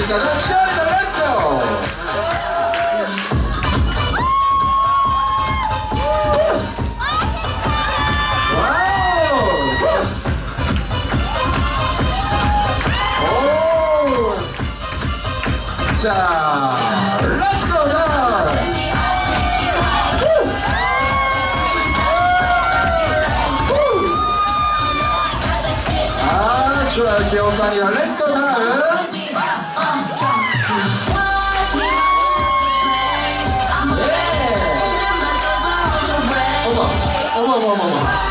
시작은 시원이다 렛츠고. 자 렛츠고 자 아, 좋아요. 귀여운 반이다. まあ、まあ、